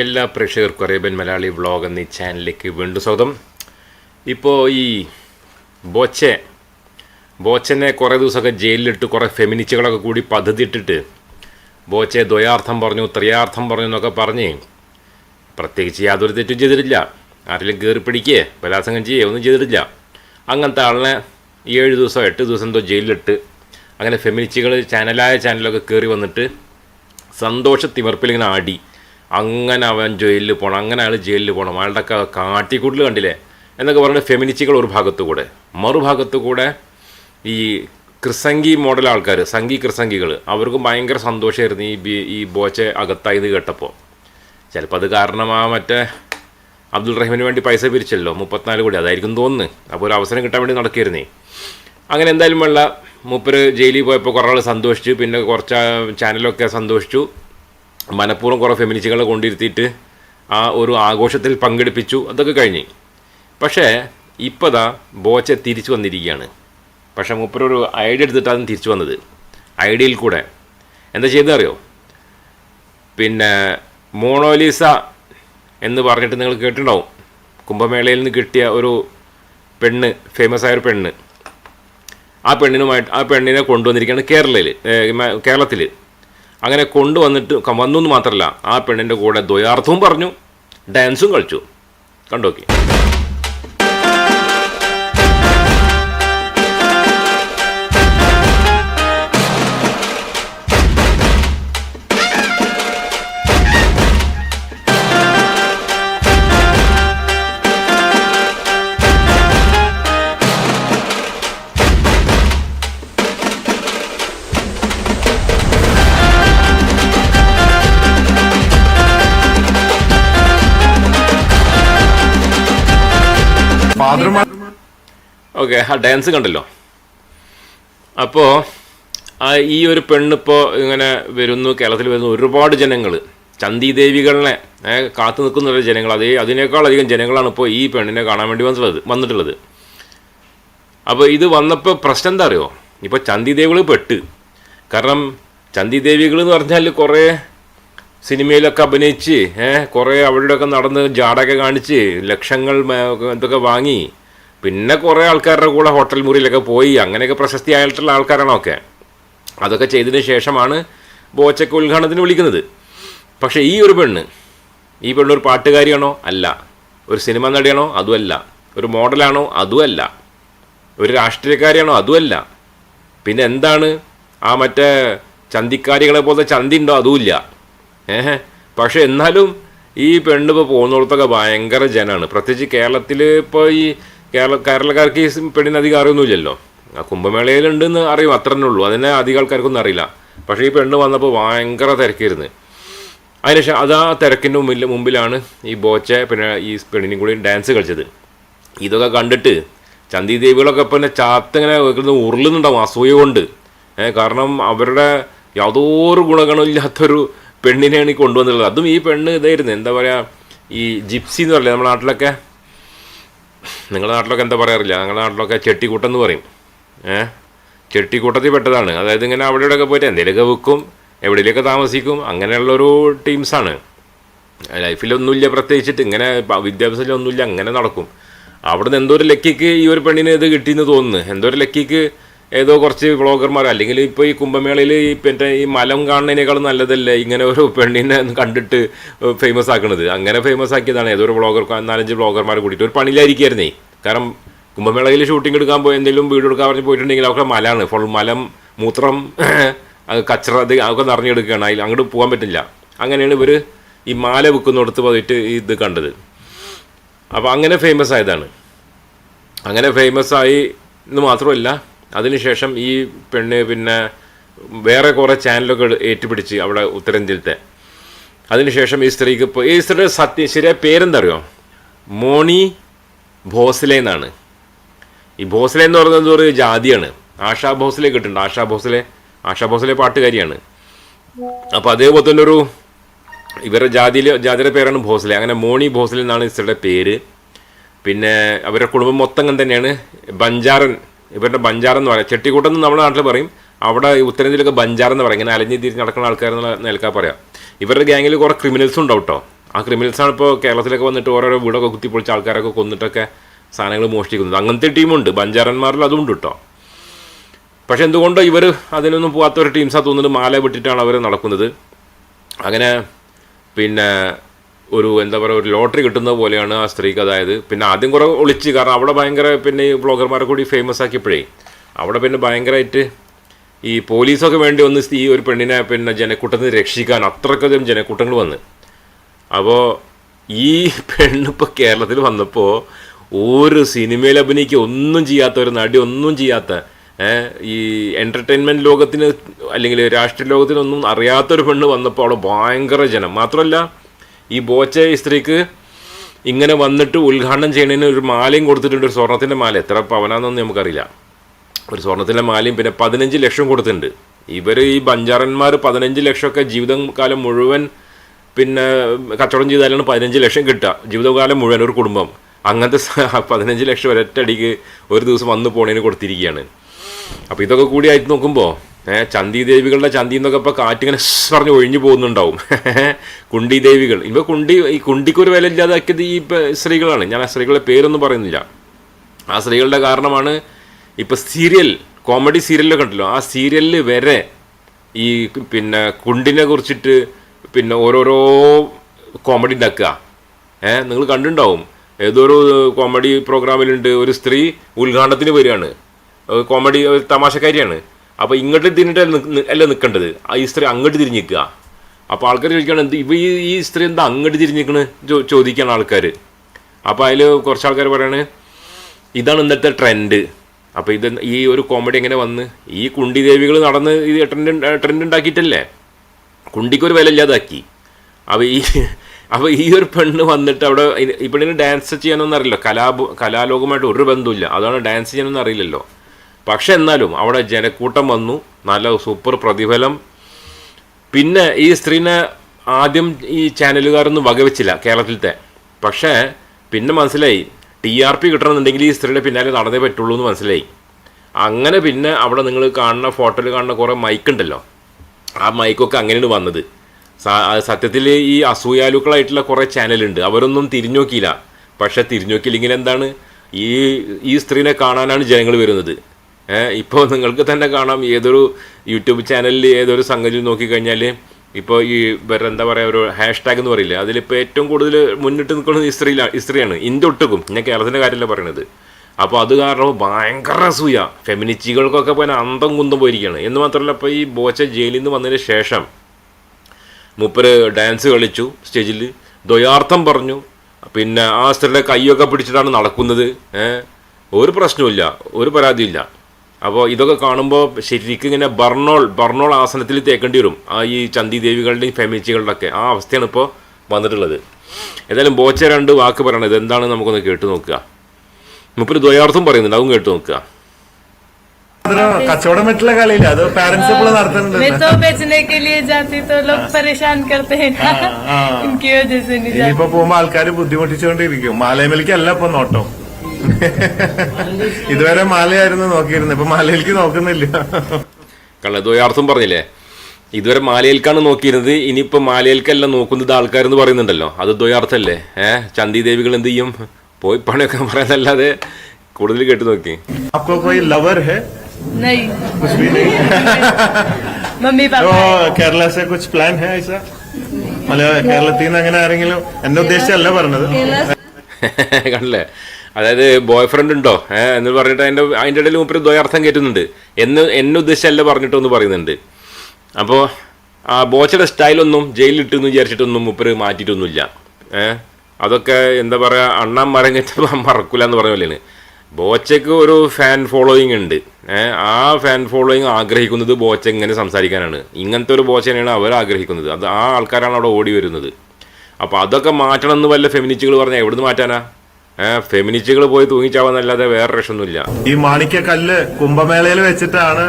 എല്ലാ പ്രേക്ഷകർക്കും Arabian Malayali vlog എന്നീ ചാനലിലേക്ക് വീണ്ടും സ്വാഗതം. ഇപ്പോൾ ഈ ബോച്ചെ ബോച്ചനെ കുറേ ദിവസമൊക്കെ ജയിലിലിട്ട് കുറേ ഫെമിനിസ്റ്റുകളൊക്കെ കൂടി പദ്ധതി ഇട്ടിട്ട് ബോച്ചെ ദ്വയാർത്ഥം പറഞ്ഞു ത്രിയാർത്ഥം പറഞ്ഞു എന്നൊക്കെ പറഞ്ഞ് പ്രത്യേകിച്ച് യാതൊരു തെറ്റും ചെയ്തിട്ടില്ല. ആരെങ്കിലും കയറി പിടിക്കുകയെ ബലാത്സംഗം ചെയ്യേ ഒന്നും ചെയ്തിട്ടില്ല. അങ്ങനത്തെ ആളിനെ ഏഴ് ദിവസം എട്ട് ദിവസം എന്തോ ജയിലിലിട്ട് അങ്ങനെ ഫെമിനിസ്റ്റുകൾ ചാനലായ ചാനലൊക്കെ കയറി വന്നിട്ട് സന്തോഷ തിമർപ്പിൽ ഇങ്ങനെ ആടി അങ്ങനെ അവൻ ജയിലിൽ പോകണം അങ്ങനെ അയാൾ ജയിലിൽ പോകണം അയാളുടെ കാട്ടിക്കൂട്ടിൽ കണ്ടില്ലേ? എന്നൊക്കെ പറഞ്ഞ ഫെമിനിസ്റ്റുകൾ ഒരു ഭാഗത്തു കൂടെ മറുഭാഗത്തു കൂടെ ഈ ക്രിസംഗി മോഡൽ ആൾക്കാർ സംഗീ ക്രിസംഗികൾ അവർക്ക് ഭയങ്കര സന്തോഷമായിരുന്നു ഈ ബി- ഈ ബോച്ചെ അകത്തായത് കേട്ടപ്പോൾ. ചിലപ്പോൾ അത് കാരണം ആ മറ്റേ അബ്ദുൾ റഹീമിന് വേണ്ടി പൈസ പിരിച്ചല്ലോ മുപ്പത്തിനാല് കോടി. അതായിരിക്കും തോന്നുന്നു. അപ്പോൾ ഒരു അവസരം കിട്ടാൻ വേണ്ടി നടക്കുകയായിരുന്നേ അങ്ങനെ എന്തായാലും വേണ്ട മൂപ്പര് ജയിലിൽ പോയപ്പോൾ കുറേ ആൾ സന്തോഷിച്ചു പിന്നെ കുറച്ച് ചാനലൊക്കെ സന്തോഷിച്ചു. മനഃപൂർവം കുറേ ഫെമിനിസ്റ്റുകളെ കൊണ്ടിരുത്തിയിട്ട് ആ ഒരു ആഘോഷത്തിൽ പങ്കെടുപ്പിച്ചു. അതൊക്കെ കഴിഞ്ഞ്. പക്ഷേ ഇപ്പോൾ ദാ ബോച്ച തിരിച്ചു വന്നിരിക്കുകയാണ്. പക്ഷേ മൂപ്പരൊരു ഐഡിയ എടുത്തിട്ടാണ് തിരിച്ചു വന്നത്. ഐഡിയയിൽ കൂടെ. എന്താ ചെയ്തറിയോ പിന്നെ മോണോലിസ എന്ന് പറഞ്ഞിട്ട് നിങ്ങൾ കേട്ടിട്ടുണ്ടാവും. കുംഭമേളയിൽ നിന്ന് കിട്ടിയ ഒരു പെണ്ണ് ഫേമസ് ആയ ഒരു പെണ്ണ്. ആ പെണ്ണിനുമായിട്ട് ആ പെണ്ണിനെ കൊണ്ടുവന്നിരിക്കുകയാണ് കേരളയിൽ കേരളത്തിൽ അങ്ങനെ കൊണ്ടുവന്നിട്ട് വന്നു എന്ന് മാത്രമല്ല ആ പെണ്ണിന്റെ കൂടെ ദ്വയാർത്ഥവും പറഞ്ഞു ഡാൻസും കളിച്ചു. കണ്ടോക്കി? ഓക്കെ ആ ഡാൻസ് കണ്ടല്ലോ. അപ്പോൾ ഈ ഒരു പെണ്ണിപ്പോൾ ഇങ്ങനെ വരുന്നു കേരളത്തിൽ വരുന്നു ഒരുപാട് ജനങ്ങൾ ചന്തി ദേവികളെ കാത്തു നിൽക്കുന്ന ജനങ്ങൾ. അതേ അതിനേക്കാളധികം ജനങ്ങളാണ് ഇപ്പോൾ ഈ പെണ്ണിനെ കാണാൻ വേണ്ടി വന്നിട്ടുള്ളത് വന്നിട്ടുള്ളത്. അപ്പോൾ ഇത് വന്നപ്പോൾ പ്രശ്നം എന്താ അറിയോ? ഇപ്പോൾ ചന്തി ദേവികൾ പെട്ട്. കാരണം ചന്തി ദേവികൾ എന്ന് പറഞ്ഞാൽ കുറേ സിനിമയിലൊക്കെ അഭിനയിച്ച് ഏഹ് കുറേ അവിടെയൊക്കെ നടന്ന് ജാടൊക്കെ കാണിച്ച് ലക്ഷങ്ങൾ എന്തൊക്കെ വാങ്ങി. പിന്നെ കുറേ ആൾക്കാരുടെ കൂടെ ഹോട്ടൽ മുറിയിലൊക്കെ പോയി അങ്ങനെയൊക്കെ പ്രശസ്തി ആയിട്ടുള്ള ആൾക്കാരാണൊക്കെ അതൊക്കെ ചെയ്തതിന് ശേഷമാണ് ബോച്ചക്ക് ഉദ്ഘാടനത്തിന് വിളിക്കുന്നത്. പക്ഷേ ഈ ഒരു പെണ്ണ് ഈ പെണ്ണ് ഒരു പാട്ടുകാരിയാണോ? അല്ല. ഒരു സിനിമ നടിയാണോ? അതുമല്ല. ഒരു മോഡലാണോ? അതുമല്ല. ഒരു രാഷ്ട്രീയക്കാരിയാണോ? അതുമല്ല. പിന്നെ എന്താണ്? ആ മറ്റേ ചന്തിക്കാരികളെ പോലത്തെ ചന്തി ഉണ്ടോ? അതുമില്ല. ഏഹ് പക്ഷെ എന്നാലും ഈ പെണ്ണ് ഇപ്പോൾ പോകുന്നിടത്തൊക്കെ ഭയങ്കര ജനമാണ് പ്രത്യേകിച്ച് കേരളത്തിൽ ഇപ്പോൾ ഈ കേരള കേരളക്കാർക്ക് ഈ പെണ്ണിന് അധികം അറിയൊന്നുമില്ലല്ലോ. ആ കുംഭമേളയിലുണ്ടെന്ന് അറിയും അത്ര തന്നെ ഉള്ളൂ. അതിനെ അധികം ആൾക്കാർക്കൊന്നും അറിയില്ല. പക്ഷേ ഈ പെണ്ണ് വന്നപ്പോൾ ഭയങ്കര തിരക്കായിരുന്നു. അതിനുശേഷം അത് ആ തിരക്കിന്റെ മുമ്പിൽ മുമ്പിലാണ് ഈ ബോച്ച പിന്നെ ഈ പെണ്ണിനും കൂടി ഡാൻസ് കളിച്ചത്. ഇതൊക്കെ കണ്ടിട്ട് ചന്തി ദേവികളൊക്കെ പിന്നെ ചാത്തിങ്ങനെ വെക്കുന്നത് ഉരുളുന്നുണ്ടാവും അസൂയ കൊണ്ട്. കാരണം അവരുടെ യാതൊരു ഗുണഗണമില്ലാത്തൊരു പെണ്ണിനെയാണ് ഈ കൊണ്ടുവന്നിട്ടുള്ളത്. അതും ഈ പെണ്ണ് ഇതായിരുന്നു. എന്താ പറയുക ഈ ജിപ്സി എന്ന് പറയുന്നത് നമ്മുടെ നാട്ടിലൊക്കെ? നിങ്ങളുടെ നാട്ടിലൊക്കെ എന്താ പറയാറില്ല? ഞങ്ങളുടെ നാട്ടിലൊക്കെ ചെട്ടിക്കൂട്ടം എന്ന് പറയും. ഏഹ് ചെട്ടിക്കൂട്ടത്തിൽ പെട്ടതാണ്. അതായത് ഇങ്ങനെ അവിടെയൊക്കെ പോയിട്ട് എന്തെങ്കിലുമൊക്കെ വിൽക്കും എവിടെയൊക്കെ താമസിക്കും അങ്ങനെയുള്ളൊരു ടീംസാണ് ലൈഫിലൊന്നുമില്ല പ്രത്യേകിച്ചിട്ട്. ഇങ്ങനെ വിദ്യാഭ്യാസത്തിലൊന്നുമില്ല അങ്ങനെ നടക്കും. അവിടുന്ന് എന്തോ ഒരു ലക്കിക്ക് ഈ ഒരു പെണ്ണിനെ ഇത് കിട്ടിയെന്ന് തോന്നുന്നു. എന്തോ ഒരു ലക്കിക്ക് ഏതോ കുറച്ച് വ്ളോഗർമാർ അല്ലെങ്കിൽ ഇപ്പോൾ ഈ കുംഭമേളയിൽ ഈ പിന്നെ ഈ മലം കാണുന്നതിനേക്കാളും നല്ലതല്ലേ ഇങ്ങനെ ഒരു പെണ്ണിനെ കണ്ടിട്ട് ഫേമസ് ആക്കുന്നത് അങ്ങനെ ഫേമസ് ആക്കിയതാണ്. ഏതോ ഒരു വ്ളോഗർ നാലഞ്ച് വ്ളോഗർമാർ കൂടിയിട്ട്. ഒരു പണിയിലായിരിക്കുമായിരുന്നേ കാരണം കുംഭമേളയിൽ ഷൂട്ടിംഗ് എടുക്കാൻ പോയി എന്തെങ്കിലും വീഡിയോ എടുക്കാൻ പറഞ്ഞ് പോയിട്ടുണ്ടെങ്കിൽ അവർക്ക് മലയാണ് ഫുൾ മലം മൂത്രം കച്ചറ അത് അതൊക്കെ നിറഞ്ഞെടുക്കുകയാണ്. അതിൽ അങ്ങോട്ട് പോകാൻ പറ്റില്ല. അങ്ങനെയാണ് ഇവർ ഈ മാല വിൽക്കുന്നിടത്ത് പോയിട്ട് ഇത് കണ്ടത്. അപ്പോൾ അങ്ങനെ ഫേമസ് ആയതാണ്. അങ്ങനെ ഫേമസ് ആയി എന്ന് മാത്രമല്ല അതിനുശേഷം ഈ പെണ്ണ് പിന്നെ വേറെ കുറേ ചാനലൊക്കെ ഏറ്റുപിടിച്ച് അവിടെ ഉത്തരേന്ത്യയിലത്തെ. അതിനുശേഷം ഈ സ്ത്രീക്ക് ഇപ്പോൾ ഈ സ്ത്രീയുടെ സത്യ ശരിയായ പേരെന്തറിയോ? മോണി ഭോസ്ലെ എന്നാണ്. ഈ ഭോസ്ലെ എന്ന് പറയുന്നത് ഒരു ജാതിയാണ്. ആശാ ഭോസ്ലെ കിട്ടുന്നുണ്ട് ആശാ ഭോസ്ലെ? ആശാ ഭോസ്ലെ പാട്ടുകാരിയാണ്. അപ്പോൾ അതേപോലെ തന്നെ ഒരു ഇവരുടെ ജാതിയിലെ ജാതിയുടെ പേരാണ് ഭോസ്ലെ. അങ്ങനെ മോണി ഭോസ്ലെ എന്നാണ് ഇവരുടെ പേര്. പിന്നെ അവരുടെ കുടുംബം മൊത്തം തന്നെയാണ്. ബഞ്ചാരൻ ഇവരുടെ ബഞ്ചാറെന്ന് പറയാം. ചെട്ടിക്കൂട്ടം എന്ന് നമ്മുടെ നാട്ടിൽ പറയും. അവിടെ ഉത്തരേന്ത്യയിലൊക്കെ ബഞ്ചാറെന്ന് പറയും. ഇങ്ങനെ അലഞ്ഞു തിരിഞ്ഞ് നടക്കുന്ന ആൾക്കാർ എന്നുള്ള നിലക്കാ പറയാം. ഇവരുടെ ഗ്യാങ്ങിൽ കുറേ ക്രിമിനൽസും ഉണ്ടാവും കേട്ടോ. ആ ക്രിമിനൽസാണ് ഇപ്പോൾ കേരളത്തിലൊക്കെ വന്നിട്ട് ഓരോരോ വീടൊക്കെ കുത്തിപ്പൊളിച്ച ആൾക്കാരൊക്കെ കൊന്നിട്ടൊക്കെ സാധനങ്ങൾ മോഷ്ടിക്കുന്നത്. അങ്ങനത്തെ ടീമുണ്ട്. ബഞ്ചാരന്മാരിൽ അതുണ്ട് കേട്ടോ. പക്ഷെ എന്തുകൊണ്ടോ ഇവർ അതിനൊന്നും പോകാത്ത ഒരു ടീംസാണ് തോന്നുന്നത് മാല വിട്ടിട്ടാണ് അവർ നടക്കുന്നത്. അങ്ങനെ പിന്നെ ഒരു എന്താ പറയുക ഒരു ലോട്ടറി കിട്ടുന്ന പോലെയാണ് ആ സ്ത്രീക്ക്. അതായത് പിന്നെ ആദ്യം കുറേ ഒളിച്ച് കാരണം അവിടെ ഭയങ്കര പിന്നെ ഈ ബ്ലോഗർമാരെ കൂടി ഫേമസ് ആക്കിയപ്പോഴേ അവിടെ പിന്നെ ഭയങ്കരമായിട്ട് ഈ പോലീസൊക്കെ വേണ്ടി വന്ന് ഈ ഒരു പെണ്ണിനെ പിന്നെ ജനക്കൂട്ടത്തിൽ നിന്ന് രക്ഷിക്കാൻ അത്രക്കധികം ജനക്കൂട്ടങ്ങൾ വന്ന്. അപ്പോൾ ഈ പെണ്ണിപ്പോൾ കേരളത്തിൽ വന്നപ്പോൾ ഒരു സിനിമയിൽ അഭിനയിക്കുക ഒന്നും ചെയ്യാത്ത ഒരു നടി ഒന്നും ചെയ്യാത്ത ഈ എന്റർടൈൻമെന്റ് ലോകത്തിന് അല്ലെങ്കിൽ രാഷ്ട്രീയ ലോകത്തിനൊന്നും അറിയാത്തൊരു പെണ്ണ് വന്നപ്പോൾ അവിടെ ഭയങ്കര ജനം. മാത്രമല്ല ഈ ബോച്ച സ്ത്രീക്ക് ഇങ്ങനെ വന്നിട്ട് ഉദ്ഘാടനം ചെയ്യുന്നതിന് ഒരു മാലയും കൊടുത്തിട്ടുണ്ട്. ഒരു സ്വർണത്തിന്റെ മാല. എത്ര പവനാന്നൊന്നും നമുക്കറിയില്ല. ഒരു സ്വർണത്തിന്റെ മാലയും പിന്നെ പതിനഞ്ച് ലക്ഷം കൊടുത്തിട്ടുണ്ട്. ഇവർ ഈ ബഞ്ചാറന്മാർ പതിനഞ്ച് ലക്ഷമൊക്കെ ജീവിതം കാലം മുഴുവൻ പിന്നെ കച്ചവടം ചെയ്താലാണ് പതിനഞ്ച് ലക്ഷം കിട്ടുക. ജീവിതകാലം മുഴുവൻ ഒരു കുടുംബം. അങ്ങനത്തെ പതിനഞ്ച് ലക്ഷം ഒരൊറ്റടിക്ക് ഒരു ദിവസം വന്ന് പോണേന് കൊടുത്തിരിക്കുകയാണ്. അപ്പോൾ ഇതൊക്കെ കൂടി ആയിട്ട് നോക്കുമ്പോൾ ഏഹ് ചന്തി ദേവികളുടെ ചന്തി എന്നൊക്കെ ഇപ്പോൾ കാറ്റിങ്ങനെ പറഞ്ഞ് ഒഴിഞ്ഞു പോകുന്നുണ്ടാവും. കുണ്ടി ദേവികൾ ഇപ്പൊ കുണ്ടി ഈ കുണ്ടിക്ക് ഒരു വില ഇല്ലാതാക്കിയത് ഈ സ്ത്രീകളാണ്. ഞാൻ ആ സ്ത്രീകളുടെ പേരൊന്നും പറയുന്നില്ല. ആ സ്ത്രീകളുടെ കാരണമാണ് ഇപ്പൊ സീരിയൽ കോമഡി സീരിയലൊക്കെ ഉണ്ടല്ലോ ആ സീരിയലിൽ വരെ ഈ പിന്നെ കുണ്ടിനെ കുറിച്ചിട്ട് പിന്നെ ഓരോരോ കോമഡി ഉണ്ടാക്കുക. ഏഹ് നിങ്ങൾ കണ്ടിട്ടുണ്ടാവും. ഏതൊരു കോമഡി പ്രോഗ്രാമിലുണ്ട് ഒരു സ്ത്രീ ഉദ്ഘാടനത്തിന് വരികയാണ്. കോമഡി ഒരു തമാശക്കാരിയാണ്. അപ്പോൾ ഇങ്ങോട്ട് തിരിഞ്ഞിട്ട് അല്ല നിൽക്കേണ്ടത് ആ ഈ സ്ത്രീ അങ്ങോട്ട് തിരിഞ്ഞ് നിൽക്കുക അപ്പോൾ ആൾക്കാർ ചോദിക്കുകയാണ് എന്ത് ഇവ ഈ ഈ സ്ത്രീ എന്താ അങ്ങോട്ട് തിരിഞ്ഞിരിക്കണ് ചോ ചോദിക്കുകയാണ് ആൾക്കാർ അപ്പോൾ അതിൽ കുറച്ച് ആൾക്കാർ പറയാണ് ഇതാണ് ഇന്നത്തെ ട്രെൻഡ്. അപ്പോൾ ഇത് ഈ ഒരു കോമഡി എങ്ങനെ വന്ന്? ഈ കുണ്ടി ദേവികൾ നടന്ന് ഇത് ട്രെൻഡ് ട്രെൻഡ് ഉണ്ടാക്കിയിട്ടല്ലേ? കുണ്ടിക്കൊരു വില ഇല്ലാതാക്കി അപ്പോൾ ഈ അപ്പോൾ ഈ ഒരു പെണ്ണ് വന്നിട്ട് അവിടെ ഈ ഡാൻസ് ചെയ്യാനൊന്നും അറിയില്ല. കലാ കലാലോകമായിട്ട് ഒരു ബന്ധമില്ല അതാണ് ഡാൻസ് ചെയ്യാനൊന്നും അറിയില്ലല്ലോ. പക്ഷെ എന്നാലും അവിടെ ജനക്കൂട്ടം വന്നു. നല്ല സൂപ്പർ പ്രതിഫലം. പിന്നെ ഈ സ്ത്രീനെ ആദ്യം ഈ ചാനലുകാരൊന്നും വകവെച്ചില്ല കേരളത്തിലത്തെ. പക്ഷേ പിന്നെ മനസ്സിലായി. ടി ആർ പി കിട്ടണമെന്നുണ്ടെങ്കിൽ ഈ സ്ത്രീയുടെ പിന്നാലെ നടന്നേ പറ്റുള്ളൂ എന്ന് മനസ്സിലായി. അങ്ങനെ പിന്നെ അവിടെ നിങ്ങൾ കാണുന്ന ഫോട്ടോയിൽ കാണുന്ന കുറേ മൈക്ക് ഉണ്ടല്ലോ. ആ മൈക്കൊക്കെ അങ്ങനെയാണ് വന്നത്. സത്യത്തിൽ ഈ അസൂയാലുക്കളായിട്ടുള്ള കുറേ ചാനലുണ്ട്. അവരൊന്നും തിരിഞ്ഞു നോക്കിയില്ല. പക്ഷെ തിരിഞ്ഞു നോക്കിയില്ലെങ്കിൽ എന്താണ്? ഈ ഈ സ്ത്രീനെ കാണാനാണ് ജനങ്ങൾ വരുന്നത്. ഇപ്പോൾ നിങ്ങൾക്ക് തന്നെ കാണാം ഏതൊരു യൂട്യൂബ് ചാനലിൽ ഏതൊരു സംഗതി നോക്കിക്കഴിഞ്ഞാൽ ഇപ്പോൾ ഈ വേറെ എന്താ പറയുക ഒരു ഹാഷ് ടാഗ് എന്ന് പറയില്ലേ അതിലിപ്പോൾ ഏറ്റവും കൂടുതൽ മുന്നിട്ട് നിൽക്കുന്നത് ഇസ്ത്രീലാണ് ഇസ്ത്രീയാണ് ഇന്ത്യ ഒട്ടുക്കും. ഞാൻ കേരളത്തിന്റെ കാര്യമല്ല പറയണത്. അപ്പോൾ അത് കാരണം ഭയങ്കര അസൂയ. ഫെമിനിസ്റ്റുകൾക്കൊക്കെ പിന്നെ അന്തം കുന്തം പോയിരിക്കുകയാണ് എന്ന് മാത്രമല്ല ഇപ്പോൾ ഈ ബോച്ച ജയിലിൽ നിന്ന് വന്നതിന് ശേഷം മുപ്പര് ഡാൻസ് കളിച്ചു സ്റ്റേജിൽ ദ്വയാർത്ഥം പറഞ്ഞു. പിന്നെ ആ സ്ത്രീയുടെ കൈയൊക്കെ പിടിച്ചിട്ടാണ് നടക്കുന്നത്. ഒരു പ്രശ്നവുമില്ല. ഒരു പരാതിയില്ല. അപ്പോൾ ഇതൊക്കെ കാണുമ്പോൾ ശരിക്കും ഇങ്ങനെ ബർണോൾ ബർണോൾ ആസനത്തിൽ തേക്കേണ്ടി വരും ആ ഈ ചന്തി ദേവികളുടെയും ഫെമിനിസ്റ്റുകളുടെ ഒക്കെ ആ അവസ്ഥയാണ് ഇപ്പോൾ വന്നിട്ടുള്ളത് ഏതായാലും ബോച്ച രണ്ട് വാക്ക് പറയണത് എന്താണ് നമുക്കൊന്ന് കേട്ട് നോക്കുക മുപ്പര് ദ്വയാർത്ഥം പറയുന്നുണ്ട് അതും കേട്ട് നോക്കുക അതിന് കച്ചവടം പറ്റുള്ള കളിയില്ല അത് പാരന്റ്സ് ഇപ്പോൾ നടത്തുന്നുണ്ട് मैं तो बेचने के लिए जाती तो लोग परेशान करते हैं ना ആ. इनकी वजह से नहीं जाती ഇനിയിപ്പോ പോകുമ്പോ ആൾക്കാർ ബുദ്ധിമുട്ടിച്ചുകൊണ്ടിരിക്കും മാലയമേലേക്കല്ല ഇപ്പൊ നോട്ടം ഇതുവരെ മാലയായിരുന്നു നോക്കിയിരുന്നത്. ഇപ്പൊ മാലയിലേക്ക് നോക്കുന്നില്ല. കള്ളദ്വയാർത്ഥം പറഞ്ഞില്ലേ? ഇതുവരെ മാലയിൽക്കാണ് നോക്കിയിരുന്നത്. ഇനിയിപ്പോൾ മാലയിൽക്കല്ല നോക്കുന്നത് ആൾക്കാരെന്ന് പറയുന്നുണ്ടല്ലോ. അത് ദ്വയാർത്ഥമല്ലേ ഏഹ് ചന്തി ദേവികൾ എന്ത് ചെയ്യും? പോയി പണിയൊക്കെ പറയാനല്ലാതെ കൂടുതൽ കേട്ട് നോക്കി. ലവർ ഹെ കേരള പ്ലാൻ കേരളത്തിൽ നിന്ന് അങ്ങനെ ആരെങ്കിലും എന്റെ ഉദ്ദേശിച്ചല്ല പറഞ്ഞത് കണ്ടല്ലേ? അതായത് ബോയ് ഫ്രണ്ട് ഉണ്ടോ എന്ന് പറഞ്ഞിട്ട് അതിന്റെ അതിന്റെ ഇടയിൽ മുപ്പര് ദ്വയാർത്ഥം കയറ്റുന്നുണ്ട് എന്ന് എന്നെ ഉദ്ദേശിച്ചല്ല പറഞ്ഞിട്ടൊന്ന് പറയുന്നുണ്ട്. അപ്പോൾ ആ ബോച്ചയുടെ സ്റ്റൈലൊന്നും ജയിലിലിട്ടെന്ന് വിചാരിച്ചിട്ടൊന്നും മുപ്പര് മാറ്റിയിട്ടൊന്നുമില്ല. ഏഹ് അതൊക്കെ എന്താ പറയുക അണ്ണാൻ മരം മറക്കില്ല എന്ന് പറഞ്ഞ പോലെയാണ്. ബോച്ചയ്ക്ക് ഒരു ഫാൻ ഫോളോയിങ് ഉണ്ട്. ആ ഫാൻ ഫോളോയിങ് ആഗ്രഹിക്കുന്നത് ബോച്ച ഇങ്ങനെ സംസാരിക്കാനാണ്. ഇങ്ങനത്തെ ഒരു ബോച്ചനെയാണ് അവർ ആഗ്രഹിക്കുന്നത്. അത് ആ ആൾക്കാരാണ് അവിടെ ഓടി വരുന്നത്. അപ്പോൾ അതൊക്കെ മാറ്റണം എന്ന് വല്ല ഫെമിനിസ്റ്റുകൾ പറഞ്ഞാൽ എവിടുന്ന് മാറ്റാനാ? ഫെമിനിസ്റ്റുകൾ പോയി തൂങ്ങിച്ചാവാന്നല്ലാതെ വേറെ രക്ഷമൊന്നുമില്ല ഈ മാണിക്യ കല്ല് കുംഭമേളയിൽ വെച്ചിട്ടാണ്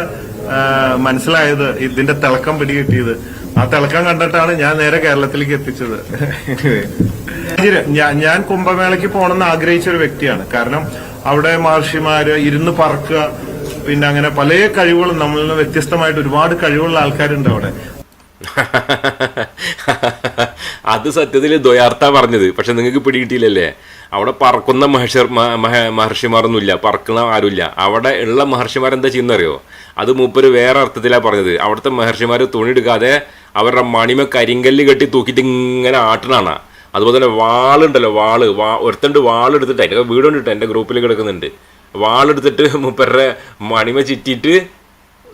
മനസ്സിലായത് ഇതിന്റെ തിളക്കം പിടികിട്ടിയത്. ആ തിളക്കം കണ്ടിട്ടാണ് ഞാൻ നേരെ കേരളത്തിലേക്ക് എത്തിച്ചത്. ഞാൻ- ഞാൻ കുംഭമേളയ്ക്ക് പോകണമെന്ന് ആഗ്രഹിച്ച ഒരു വ്യക്തിയാണ്. കാരണം അവിടെ മഹർഷിമാര് ഇരുന്ന് പറക്കുക പിന്നെ അങ്ങനെ പല കഴിവുകളും നമ്മളിൽ നിന്ന് വ്യത്യസ്തമായിട്ട് ഒരുപാട് കഴിവുള്ള ആൾക്കാരുണ്ട് അവിടെ. അത് സത്യത്തിൽ ദ്വയാർത്ഥ പറഞ്ഞത്. പക്ഷെ നിങ്ങൾക്ക് പിടികിട്ടിയില്ലല്ലേ? അവിടെ പറക്കുന്ന മഹർഷി മഹർഷിമാരൊന്നുമില്ല. പറക്കുന്ന ആരുമില്ല. അവിടെ ഉള്ള മഹർഷിമാർ എന്താ ചെയ്യുന്നറിയോ? അത് മൂപ്പര് വേറെ അർത്ഥത്തിലാണ് പറഞ്ഞത്. അവിടുത്തെ മഹർഷിമാർ തുണിയെടുക്കാതെ അവരുടെ മണിമ കരിങ്കല്ല് കെട്ടി തൂക്കിയിട്ട് ഇങ്ങനെ ആട്ടണാണ് അതുപോലെ തന്നെ വാളുണ്ടല്ലോ വാൾ. വാ ഒരുത്തണ്ട് വാളെടുത്തിട്ട് എന്റെ വീട് കൊണ്ടിട്ട് എന്റെ ഗ്രൂപ്പിൽ കിടക്കുന്നുണ്ട്. വാളെടുത്തിട്ട് മൂപ്പരുടെ മണിമ ചുറ്റിയിട്ട്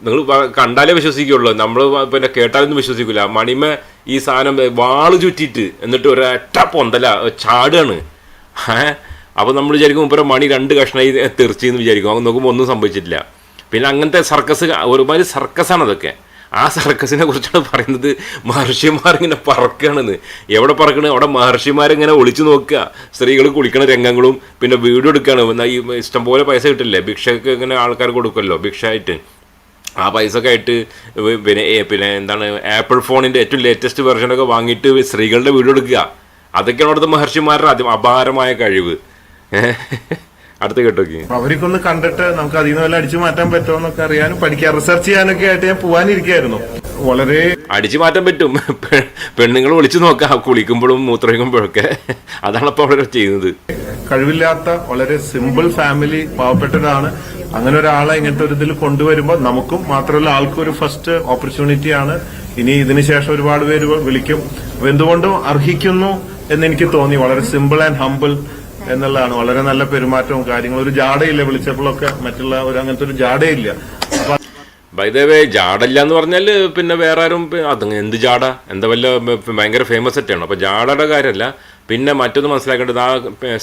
നിങ്ങൾ കണ്ടാലേ വിശ്വസിക്കുള്ളൂ. നമ്മൾ പിന്നെ കേട്ടാലൊന്നും വിശ്വസിക്കില്ല മണിമ ഈ സാധനം വാൾ ചുറ്റിയിട്ട് എന്നിട്ട് ഒരൊറ്റ പൊന്തല ചാടുകയാണ് അപ്പോൾ നമ്മൾ വിചാരിക്കും മുപ്പര മണി രണ്ട് കഷ്ണമായി തെറിച്ചെന്ന് വിചാരിക്കും. അത് നോക്കുമ്പോൾ ഒന്നും സംഭവിച്ചിട്ടില്ല. പിന്നെ അങ്ങനത്തെ സർക്കസ് ഒരുമാതിരി സർക്കസാണ് അതൊക്കെ. ആ സർക്കസിനെ കുറിച്ചാണ് പറയുന്നത് മഹർഷിമാർ ഇങ്ങനെ പറക്കുകയാണെന്ന് എവിടെ പറക്കണ്? അവിടെ മഹർഷിമാരിങ്ങനെ ഒളിച്ചു നോക്കുക. സ്ത്രീകൾ കുളിക്കണ രംഗങ്ങളും പിന്നെ വീഡിയോ എടുക്കുകയാണ് ഈ ഇഷ്ടംപോലെ പൈസ കിട്ടില്ലേ? ഭിക്ഷയ്ക്ക് ഇങ്ങനെ ആൾക്കാർ കൊടുക്കുമല്ലോ ഭിക്ഷ ആയിട്ട് ആ പൈസ ഒക്കെ ആയിട്ട് പിന്നെ പിന്നെ എന്താണ് ആപ്പിൾ ഫോണിന്റെ ഏറ്റവും ലേറ്റസ്റ്റ് വെർഷനൊക്കെ വാങ്ങിയിട്ട് സ്ത്രീകളുടെ വീഡിയോ എടുക്കുക. അതൊക്കെയാണ് അവിടുത്തെ മഹർഷിമാരുടെ അതി അപാരമായ കഴിവ്. അടുത്ത് കേട്ടോക്കി അപ്പൊ അവർക്കൊന്ന് കണ്ടിട്ട് നമുക്ക് അതിൽ നിന്ന് വല്ല അടിച്ചു മാറ്റാൻ പറ്റുമോ എന്നൊക്കെ അറിയാനും പഠിക്കാൻ റിസർച്ച് ചെയ്യാനൊക്കെ ആയിട്ട് ഞാൻ പോവാനിരിക്കായിരുന്നു വളരെ അടിച്ചു മാറ്റാൻ പറ്റും. പെണ്ണുങ്ങൾ വിളിച്ചു നോക്കാം. കുളിക്കുമ്പോഴും മൂത്രമൊഴിക്കുമ്പോഴൊക്കെ അതാണ് അപ്പോൾ അവിടെ ചെയ്യുന്നത്. കഴിവില്ലാത്ത വളരെ സിമ്പിൾ ഫാമിലി പാവപ്പെട്ടതാണ് അങ്ങനെ ഒരാളെ ഇങ്ങനത്തെ ഒരു ഇതിൽ കൊണ്ടുവരുമ്പോൾ നമുക്കും മാത്രമല്ല ആൾക്കും ഒരു ഫസ്റ്റ് ഓപ്പർച്യൂണിറ്റിയാണ് ഇനി ഇതിനുശേഷം ഒരുപാട് പേര് വിളിക്കും. അപ്പൊ എന്തുകൊണ്ടും അർഹിക്കുന്നു. എന്ന് എനിക്ക് തോന്നി. വളരെ സിമ്പിൾ ആൻഡ് ഹമ്പിൾ എന്നുള്ളതാണ്. വളരെ നല്ല പെരുമാറ്റവും കാര്യങ്ങളും. ഒരു ജാടയില്ല വിളിച്ചപ്പോഴൊക്കെ മറ്റുള്ള ഒരു അങ്ങനത്തെ ഒരു ജാടയില്ല. വൈദേവേ ജാടല്ല എന്ന് പറഞ്ഞാൽ പിന്നെ വേറെ ആരും അത് എന്ത് ജാട? എന്താ വല്ല ഭയങ്കര ഫേമസ് ആയിട്ടാണ് അപ്പോൾ ജാടയുടെ കാര്യമല്ല. പിന്നെ മറ്റൊന്ന് മനസ്സിലാക്കേണ്ടത് ആ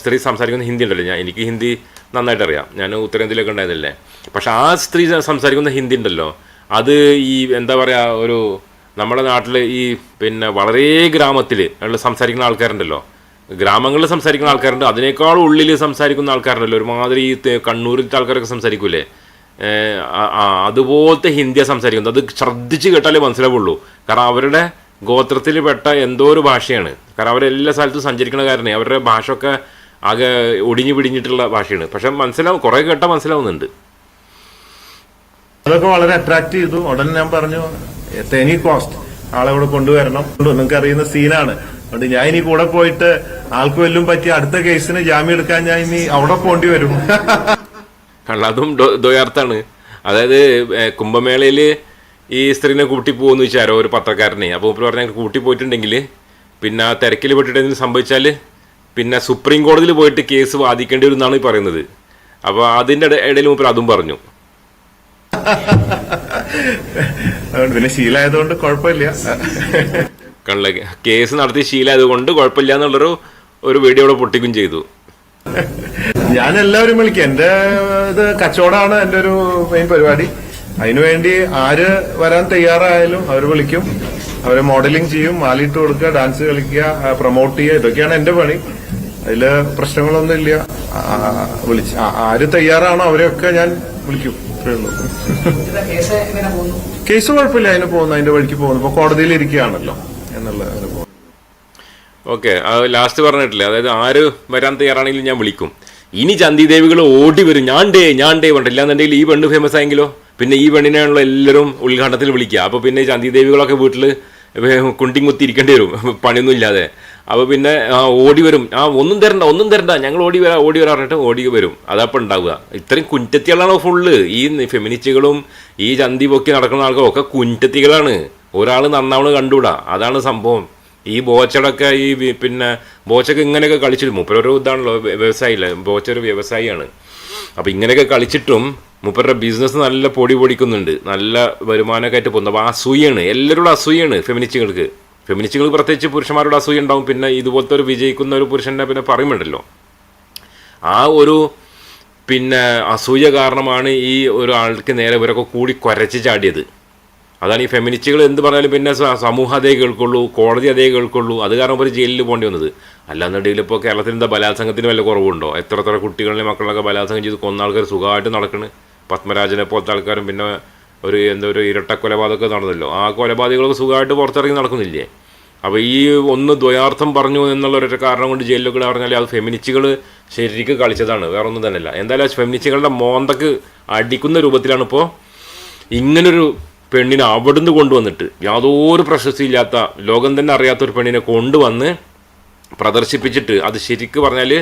സ്ത്രീ സംസാരിക്കുന്ന ഹിന്ദി ഉണ്ടല്ലോ. ഞാൻ എനിക്ക് ഹിന്ദി നന്നായിട്ട് അറിയാം. ഞാൻ ഉത്തരേന്ത്യയിലൊക്കെ ഉണ്ടായതല്ലേ പക്ഷെ ആ സ്ത്രീ സംസാരിക്കുന്ന ഹിന്ദി ഉണ്ടല്ലോ. അത് ഈ എന്താ പറയുക ഒരു നമ്മുടെ നാട്ടിൽ ഈ പിന്നെ വളരെ ഗ്രാമത്തിൽ സംസാരിക്കുന്ന ആൾക്കാരുണ്ടല്ലോ. ഗ്രാമങ്ങളിൽ സംസാരിക്കുന്ന ആൾക്കാരുണ്ട് അതിനേക്കാൾ ഉള്ളിൽ സംസാരിക്കുന്ന ആൾക്കാരുണ്ടല്ലോ. ഒരുമാതിരി ഈ കണ്ണൂരിലത്തെ ആൾക്കാരൊക്കെ സംസാരിക്കൂലേ അതുപോലത്തെ ഹിന്ദിയ സംസാരിക്കുന്നത്. അത് ശ്രദ്ധിച്ച് കേട്ടാലേ മനസ്സിലാവുള്ളൂ. കാരണം അവരുടെ ഗോത്രത്തിൽ പെട്ട എന്തോ ഒരു ഭാഷയാണ്. കാരണം അവരെല്ലാ സ്ഥലത്തും സഞ്ചരിക്കുന്ന കാരണേ അവരുടെ ഭാഷ ഒക്കെ ആകെ ഒടിഞ്ഞു പിടിഞ്ഞിട്ടുള്ള ഭാഷയാണ്. പക്ഷെ മനസ്സിലാവും കുറേ കേട്ടാൽ മനസ്സിലാവുന്നുണ്ട്. അതൊക്കെ വളരെ അട്രാക്ട് ചെയ്തു. ഉടനെ ഞാൻ പറഞ്ഞു എനി കോസ്റ്റ് ആളെ ഇവിടെ കൊണ്ടുവരണം. നിങ്ങൾക്ക് അറിയുന്ന സീനാണ്. അതുകൊണ്ട് ഞാൻ ഇനി കൂടെ പോയിട്ട് ആൾക്ക് വല്ലതും പറ്റിയ അടുത്ത കേസിന് ജാമ്യം എടുക്കാൻ ഞാൻ ഇനി അവിടെ പോണ്ടി വരും. കാരണം അതും ദ്വയാർത്ഥാണ്. അതായത് കുംഭമേളയിൽ ഈ സ്ത്രീനെ കൂട്ടി പോകുമെന്ന് വെച്ചാരോ ഒരു പത്രക്കാരനെ? അപ്പോൾ ഇപ്പോൾ പറഞ്ഞാൽ കൂട്ടി പോയിട്ടുണ്ടെങ്കിൽ പിന്നെ ആ തിരക്കിൽ പെട്ടിട്ട് എന്തെങ്കിലും സംഭവിച്ചാൽ പിന്നെ സുപ്രീം കോടതിയിൽ പോയിട്ട് കേസ് വാദിക്കേണ്ടി വരും എന്നാണ് ഈ പറയുന്നത്. അപ്പോൾ അതിന്റെ ഇടയിൽ മൂപ്പർ അതും പറഞ്ഞു. അതുകൊണ്ട് പിന്നെ ശീലമായതുകൊണ്ട് കുഴപ്പമില്ല. കള്ള കേസ് നടത്തി ശീലമായതുകൊണ്ട് കുഴപ്പമില്ല എന്നുള്ളൊരു ഒരു വീഡിയോ അവിടെ പൊട്ടിക്കും ചെയ്തു. ഞാൻ എല്ലാവരും വിളിക്കും. എന്റെ ഇത് കച്ചവടമാണ് എന്റെ ഒരു മെയിൻ പരിപാടി. അതിനുവേണ്ടി ആര് വരാൻ തയ്യാറായാലും അവർ വിളിക്കും. അവരെ മോഡലിംഗ് ചെയ്യും മാലിട്ട് കൊടുക്കുക ഡാൻസ് കളിക്കുക പ്രൊമോട്ട് ചെയ്യുക. ഇതൊക്കെയാണ് എന്റെ പണി. അതിൽ പ്രശ്നങ്ങളൊന്നും ഇല്ല വിളിച്ച് ആര് തയ്യാറാണോ അവരെയൊക്കെ ഞാൻ വിളിക്കും. കേസ് കുഴപ്പമില്ല അതിന് പോകുന്നു അതിന്റെ വഴിക്ക് പോകുന്നു. ഇപ്പൊ കോടതിയിൽ ഇരിക്കുകയാണല്ലോ എന്നുള്ള ഓക്കെ പോകുന്നു. ഓക്കെ ലാസ്റ്റ് പറഞ്ഞിട്ടില്ലേ? അതായത് ആര് വരാൻ തയ്യാറാണെങ്കിലും ഞാൻ വിളിക്കും. ഇനി ചന്തി ദേവികൾ ഓടി വരും. ഞാൻ ഡേ ഞാൻ ഡേ പറഞ്ഞില്ല ഇല്ലാന്നുണ്ടെങ്കിൽ ഈ പെണ്ണ് ഫേമസ് ആയെങ്കിലോ? പിന്നെ ഈ പെണ്ണിനെയാണല്ലോ എല്ലാവരും ഉദ്ഘാടനത്തിൽ വിളിക്കുക. അപ്പോൾ പിന്നെ ചന്തിദേവികളൊക്കെ ചന്തി ദേവികളൊക്കെ വീട്ടിൽ കുണ്ടിങ് കുത്തി ഇരിക്കേണ്ടി വരും. പണിയൊന്നും ഇല്ലാതെ. അപ്പോൾ പിന്നെ ആ, ഓടി വരും. ആ ഒന്നും തരണ്ട ഒന്നും തരണ്ട. ഞങ്ങൾ ഓടി വരാം ഓടി വരാൻ പറഞ്ഞിട്ട് ഓടി വരും. അതപ്പോൾ ഉണ്ടാവുക. ഇത്രയും കുറ്റത്തികളാണോ ഫുള്ള് ഈ ഫെമിനിസ്റ്റുകളും ഈ ചന്തി പൊക്കി നടക്കുന്ന ആൾക്കാരും ഒക്കെ കുറ്റത്തികളാണ് ഒരാൾ നന്നാവണ് കണ്ടുകൂടാ. അതാണ് സംഭവം. ഈ ബോച്ചടൊക്കെ ഈ പിന്നെ ബോച്ചൊക്കെ ഇങ്ങനെയൊക്കെ കളിച്ചിട്ട് മൂപ്പരൊരു ഇതാണല്ലോ വ്യവസായില്ല ബോച്ച ഒരു വ്യവസായിയാണ്. അപ്പോൾ ഇങ്ങനെയൊക്കെ കളിച്ചിട്ടും മൂപ്പരുടെ ബിസിനസ് നല്ല പൊടി പൊടിക്കുന്നുണ്ട്. നല്ല വരുമാനമൊക്കെ ആയിട്ട് പോകുന്നു അപ്പോൾ അസൂയാണ് എല്ലാവരോടും അസൂയാണ് ഫെമിനിസ്റ്റുകൾക്ക് ഫെമിനിസ്റ്റുകൾ പ്രത്യേകിച്ച് പുരുഷന്മാരുടെ അസൂയ ഉണ്ടാവും. പിന്നെ ഇതുപോലത്തെ ഒരു വിജയിക്കുന്ന ഒരു പുരുഷനെ പിന്നെ പറയുമുണ്ടല്ലോ ആ ഒരു പിന്നെ അസൂയ കാരണമാണ് ഈ ഒരു ആൾക്ക് നേരെ ഇവരൊക്കെ കൂടി കുരച്ച് ചാടിയത്. അതാണ് ഈ ഫെമിനിസ്റ്റുകൾ എന്ത് പറഞ്ഞാലും പിന്നെ സമൂഹം അതേ കേൾക്കുള്ളൂ കോടതി അതേ കേൾക്കുള്ളൂ. അത് കാരണം ഒരു ജയിലിൽ പോകേണ്ടി വന്നത്. അല്ലാന്നുണ്ടെങ്കിൽ ഇപ്പോൾ കേരളത്തിൽ എന്താ ബലാത്സംഗത്തിന് വല്ല കുറവുണ്ടോ? എത്ര എത്ര കുട്ടികളിലെ മക്കളൊക്കെ ബലാത്സംഗം ചെയ്ത് കൊന്ന ആൾക്കാർ സുഖമായിട്ട് നടക്കണ്. പത്മരാജനെ പോലത്തെ ആൾക്കാരും പിന്നെ ഒരു എന്താ ഒരു ഇരട്ട കൊലപാതകമൊക്കെ നടന്നല്ലോ. ആ കൊലപാതകങ്ങളൊക്കെ സുഖമായിട്ട് പുറത്തിറങ്ങി നടക്കുന്നില്ലേ? അപ്പോൾ ഈ ഒന്ന് ദ്വയാർത്ഥം പറഞ്ഞു എന്നുള്ള ഒരു കാരണം കൊണ്ട് ജയിലിലൊക്കെ പറഞ്ഞാൽ അത് ഫെമിനിസ്റ്റുകൾ ശരിക്ക് കളിച്ചതാണ്. വേറെ ഒന്നും തന്നെയല്ല. എന്തായാലും ഫെമിനിസ്റ്റുകളുടെ മോന്തക്ക് അടിക്കുന്ന രൂപത്തിലാണ് ഇപ്പോൾ ഇങ്ങനൊരു പെണ്ണിനെ അവിടുന്ന് കൊണ്ടുവന്നിട്ട് യാതൊരു പ്രശസ്തി ഇല്ലാത്ത ലോകം തന്നെ അറിയാത്ത ഒരു പെണ്ണിനെ കൊണ്ടുവന്ന് പ്രദർശിപ്പിച്ചിട്ട് അത് ശരിക്ക് പറഞ്ഞാൽ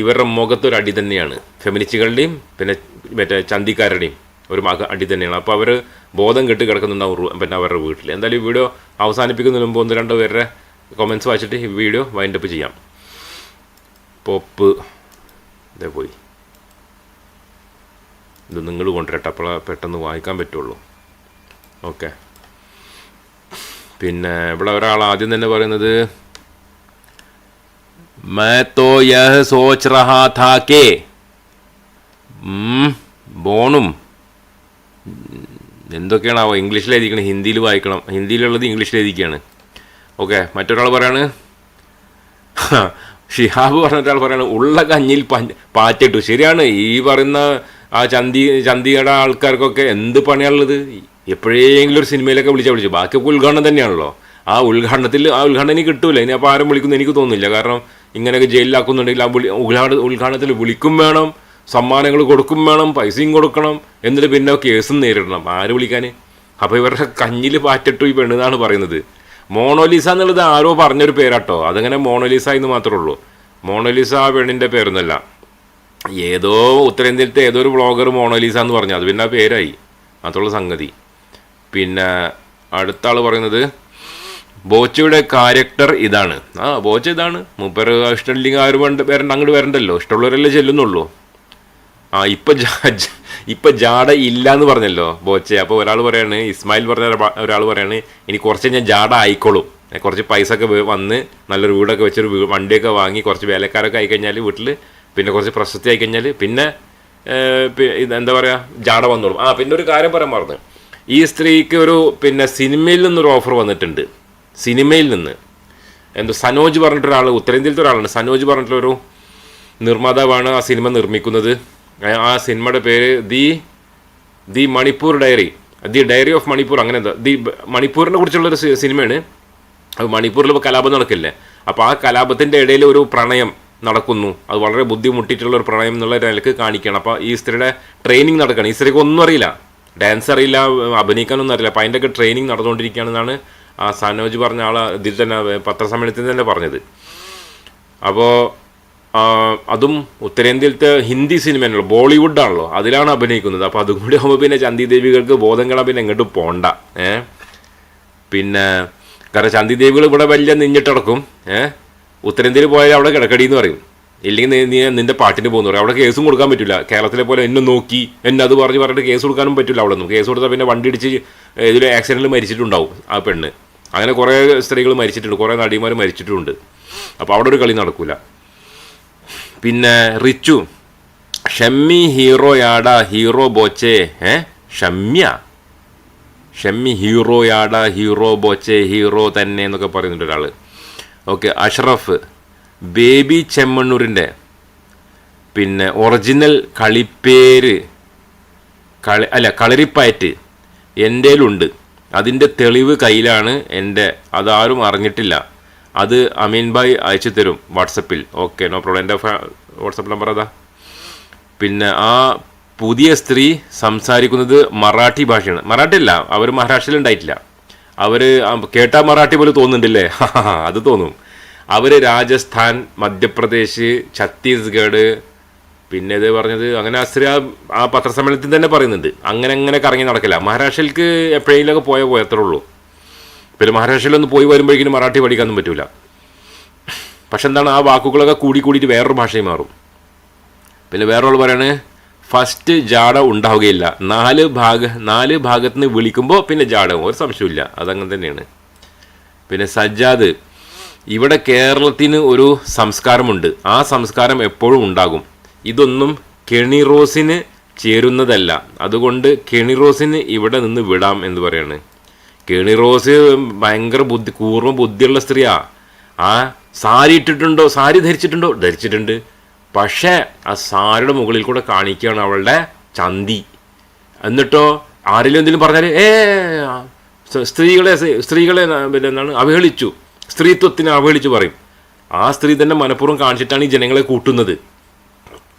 ഇവരുടെ മുഖത്തൊരു അടി തന്നെയാണ്. ഫെമിനിസ്റ്റുകളുടെയും പിന്നെ മറ്റേ ചന്തിക്കാരുടെയും. ഒരു മക അടി തന്നെയാണ് അപ്പോൾ അവർ ബോധം കെട്ട് കിടക്കുന്നുണ്ടാവും റൂ- പിന്നെ അവരുടെ വീട്ടിൽ എന്തായാലും ഈ വീഡിയോ അവസാനിപ്പിക്കുന്നതിന് മുമ്പ് ഒന്ന് രണ്ട് പേരുടെ കമൻസ് വായിച്ചിട്ട് ഈ വീഡിയോ വൈൻഡപ്പ് ചെയ്യാം പോപ്പ് ഇതേ പോയി ഇത് നിങ്ങൾ കൊണ്ടുവരട്ടെ അപ്പോൾ പെട്ടെന്ന് വായിക്കാൻ പറ്റുള്ളൂ ഓക്കെ പിന്നെ ഇവിടെ ഒരാൾ ആദ്യം തന്നെ പറയുന്നത് मैं तो यह सोच रहा था कि ഉം, ബോണും ഉം, എന്തൊക്കെയാണാവോ ഇംഗ്ലീഷിൽ എഴുതിക്കണം ഹിന്ദിയിൽ വായിക്കണം. ഹിന്ദിയിലുള്ളത് ഇംഗ്ലീഷിൽ എഴുതിക്കുകയാണ് ഓക്കെ മറ്റൊരാൾ പറയാണ് ഷിഹാബ് പറഞ്ഞ ഒരാൾ പറയാണ് ഉള്ള കഞ്ഞിൽ പാറ്റിട്ടു. ശരിയാണ് ഈ പറയുന്ന ആ ചന്തി ചന്തിയുടെ ആൾക്കാർക്കൊക്കെ എന്ത് പണിയാണുള്ളത്? എപ്പോഴെങ്കിലും ഒരു സിനിമയിലൊക്കെ വിളിച്ചാൽ വിളിച്ചു. ബാക്കിയൊക്കെ ഉദ്ഘാടനം തന്നെയാണല്ലോ. ആ ഉദ്ഘാടനത്തിൽ ആ ഉദ്ഘാടനം എനിക്ക് കിട്ടൂല. ഇനി അപ്പോൾ ആരും വിളിക്കുന്നു. എനിക്ക് തോന്നുന്നില്ല. കാരണം ഇങ്ങനെയൊക്കെ ജയിലിലാക്കുന്നുണ്ടെങ്കിൽ ആ വിളി ഉദ്ഘാടന ഉദ്ഘാടനത്തിൽ വിളിക്കും വേണം. സമ്മാനങ്ങൾ കൊടുക്കും വേണം പൈസയും കൊടുക്കണം. എന്നിട്ട് പിന്നെ കേസും നേരിടണം. ആര് വിളിക്കാൻ? അപ്പോൾ ഇവരുടെ കഞ്ഞിൽ പാറ്റിട്ടു ഈ പെണ്ണെന്നാണ് പറയുന്നത്. മോണോലിസ എന്നുള്ളത് ആരോ പറഞ്ഞൊരു പേരാട്ടോ. അതങ്ങനെ മോണോലിസ എന്ന് മാത്രമേ ഉള്ളൂ. മോണോലിസ ആ പെണ്ണിന്റെ പേരൊന്നുമല്ല ഏതോ ഉത്തരേന്ത്യയിലത്തെ ഏതോ ഒരു വ്ളോഗർ മോണോലിസ എന്ന് പറഞ്ഞു. അത് പിന്നെ ആ പേരായി. മാത്രമുള്ള സംഗതി. പിന്നെ അടുത്ത ആൾ പറയുന്നത് ബോച്ചയുടെ ക്യാരക്ടർ ഇതാണ്. ആ ബോച്ച ഇതാണ്. മൂപ്പർ ഇഷ്ടമില്ലെങ്കിൽ ആരും വേണ്ട വരണ്ട അങ്ങോട്ട് വരണ്ടല്ലോ. ഇഷ്ടമുള്ളവരല്ലേ ചെല്ലുന്നുള്ളൂ. ആ ഇപ്പൊ ഇപ്പൊ ജാട ഇല്ല എന്ന് പറഞ്ഞല്ലോ ബോച്ചെ. അപ്പോൾ ഒരാൾ പറയാണ് ഇസ്മായിൽ പറഞ്ഞ ഒരാൾ പറയാണ് ഇനി കുറച്ച് ഞാൻ ജാട ആയിക്കോളും. കുറച്ച് പൈസ ഒക്കെ വന്ന് നല്ലൊരു വീടൊക്കെ വെച്ചൊരു വണ്ടിയൊക്കെ വാങ്ങി കുറച്ച് വേലക്കാരൊക്കെ ആയിക്കഴിഞ്ഞാൽ വീട്ടിൽ പിന്നെ കുറച്ച് പ്രശസ്തി ആയിക്കഴിഞ്ഞാൽ പിന്നെ എന്താ പറയുക ജാട വന്നോളും. ആ പിന്നെ ഒരു കാര്യം പറയാൻ പറഞ്ഞു ഈ സ്ത്രീക്ക് ഒരു പിന്നെ സിനിമയിൽ നിന്നൊരു ഓഫർ വന്നിട്ടുണ്ട്. സിനിമയിൽ നിന്ന്. എന്തോ സനോജ് പറഞ്ഞിട്ടൊരാൾ ഉത്തരേന്ത്യയിലത്തെ ഒരാളാണ് സനോജ് പറഞ്ഞിട്ടുള്ളൊരു നിർമ്മാതാവാണ് ആ സിനിമ നിർമ്മിക്കുന്നത്. ആ- സിനിമയുടെ പേര് the the Manipur diary. The diary of Manipur അങ്ങനെ എന്താ. ദി മണിപ്പൂരിനെ കുറിച്ചുള്ളൊരു സിനിമയാണ്. അത് മണിപ്പൂരിൽ ഇപ്പോൾ കലാപം നടക്കില്ലേ? അപ്പോൾ ആ കലാപത്തിന്റെ ഇടയിൽ ഒരു പ്രണയം നടക്കുന്നു. അത് വളരെ ബുദ്ധിമുട്ടിയിട്ടുള്ള ഒരു പ്രണയം എന്നുള്ള നിലയ്ക്ക് കാണിക്കണം. അപ്പോൾ ഈ സ്ത്രീയുടെ ട്രെയിനിങ് നടക്കണം. ഈ സ്ത്രീക്ക് ഒന്നും അറിയില്ല. ഡാൻസ് അറിയില്ല അഭിനയിക്കാനൊന്നും അറിയില്ല. അപ്പോൾ അതിന്റെയൊക്കെ ട്രെയിനിങ് നടന്നുകൊണ്ടിരിക്കുകയാണെന്നാണ് ആ സനോജ് പറഞ്ഞ ആൾ ഇതിൽ തന്നെ പത്രസമ്മേളനത്തിൽ തന്നെ പറഞ്ഞത്. അപ്പോൾ അതും ഉത്തരേന്ത്യയിലത്തെ ഹിന്ദി സിനിമയാണല്ലോ ബോളിവുഡാണല്ലോ അതിലാണ് അഭിനയിക്കുന്നത്. അപ്പോൾ അതും കൂടി ആകുമ്പോൾ പിന്നെ ചന്തി ദേവികൾക്ക് ബോധം പിന്നെ എങ്ങോട്ട് പോണ്ട ഏ? പിന്നെ കാരണം ചന്തി ദേവികൾ ഇവിടെ വലിയ നിഞ്ഞിട്ടടക്കും ഏ? ഉത്തരേന്ത്യയിൽ പോയാൽ അവിടെ കിടക്കടി എന്ന് പറയും. ഇല്ലെങ്കിൽ നീ- നിന്റെ പാട്ടിന് പോകുന്നു പറയും. അവിടെ കേസും കൊടുക്കാൻ പറ്റില്ല കേരളത്തിലെ പോലെ എന്നെ നോക്കി എന്നെ അത് പറഞ്ഞ് പറഞ്ഞിട്ട് കേസ് കൊടുക്കാനും പറ്റില്ല അവിടെ ഒന്നും. കേസ് കൊടുത്താൽ പിന്നെ വണ്ടി ഇടിച്ച് ഇതിൽ ആക്സിഡന്റിൽ മരിച്ചിട്ടുണ്ടാവും ആ പെണ്ണ്. അങ്ങനെ കുറേ സ്ത്രീകൾ മരിച്ചിട്ടുണ്ട് കുറേ നടിമാർ മരിച്ചിട്ടുണ്ട്. അപ്പോൾ അവിടെ ഒരു കളി നടക്കൂല. പിന്നെ റിച്ചു ഷമ്മി ഹീറോയാടാ ഹീറോ ബോച്ചേ ഏ? ഷമ്യ. ഷമ്മി ഹീറോയാടാ ഹീറോ ബോച്ചേ ഹീറോ തന്നെ എന്നൊക്കെ പറയുന്നുണ്ട് ഒരാൾ ഓക്കെ അഷ്റഫ് ബേബി ചെമ്മണ്ണൂരിന്റെ. പിന്നെ ഒറിജിനൽ കളിപ്പേര് കളി അല്ല കളരിപ്പയറ്റ് എന്റെയിലുണ്ട് അതിന്റെ തെളിവ് കയ്യിലാണ് എന്റെ അതാരും അറിഞ്ഞിട്ടില്ല. അത് അമീൻ ഭായ് അയച്ചു തരും വാട്സപ്പിൽ. Okay no problem. എന്റെ വാട്സപ്പ് നമ്പർ അതാ. പിന്നെ ആ പുതിയ സ്ത്രീ സംസാരിക്കുന്നത് മറാഠി ഭാഷയാണ്. മറാഠി അല്ല അവർ മഹാരാഷ്ട്രയിൽ ഉണ്ടായിട്ടില്ല. അവർ കേട്ടാ മറാഠി പോലെ തോന്നുന്നുണ്ടല്ലേ? അത് തോന്നും. അവർ രാജസ്ഥാൻ മധ്യപ്രദേശ് ഛത്തീസ്ഗഡ് പിന്നെ ഇത് പറഞ്ഞത് അങ്ങനെ ആ സ്ത്രീ ആ- പത്രസമ്മേളനത്തിൽ തന്നെ പറയുന്നുണ്ട്. അങ്ങനെ അങ്ങനെ കറങ്ങി നടക്കില്ല മഹാരാഷ്ട്രയിലേക്ക് എപ്പോഴെങ്കിലുമൊക്കെ പോയ പോയത്രേ ഉള്ളൂ. പിന്നെ മഹാരാഷ്ട്രയിലൊന്ന് പോയി വരുമ്പോഴേക്കും മറാഠി പഠിക്കാനൊന്നും പറ്റില്ല പക്ഷെ എന്താണ് ആ വാക്കുകളൊക്കെ കൂടി കൂടിയിട്ട് വേറൊരു ഭാഷയും മാറും. പിന്നെ വേറൊരാൾ പറയാണ് ഫസ്റ്റ് ജാട ഉണ്ടാവുകയില്ല. നാല് ഭാഗ നാല് ഭാഗത്ത് നിന്ന് വിളിക്കുമ്പോൾ പിന്നെ ജാടവും ഒരു സംശയമില്ല അതങ്ങനെ തന്നെയാണ്. പിന്നെ സജ്ജാദ് ഇവിടെ കേരളത്തിന് ഒരു സംസ്കാരമുണ്ട്. ആ സംസ്കാരം എപ്പോഴും ഉണ്ടാകും. ഇതൊന്നും കെണിറോസിന് ചേരുന്നതല്ല. അതുകൊണ്ട് കെണിറോസിന് ഇവിടെ നിന്ന് വിടാം എന്ന് പറയാണ്. കെണി റോസ് ഭയങ്കര ബുദ്ധി കൂർമ്മ ബുദ്ധിയുള്ള സ്ത്രീയാ. ആ സാരി ഇട്ടിട്ടുണ്ടോ? സാരി ധരിച്ചിട്ടുണ്ടോ? ധരിച്ചിട്ടുണ്ട്. പക്ഷേ ആ സാരിയുടെ മുകളിൽ കൂടെ കാണിക്കുകയാണ് അവളുടെ ചന്തി. എന്നിട്ടോ ആരെങ്കിലും എന്തെങ്കിലും പറഞ്ഞാൽ ഏ സ്ത്രീകളെ സ്ത്രീകളെ പിന്നെ എന്താണ് അവഹേളിച്ചു. സ്ത്രീത്വത്തിനെ അവഹേളിച്ചു പറയും. ആ സ്ത്രീ തന്നെ മനഃപൂർവം കാണിച്ചിട്ടാണ് ഈ ജനങ്ങളെ കൂട്ടുന്നത്.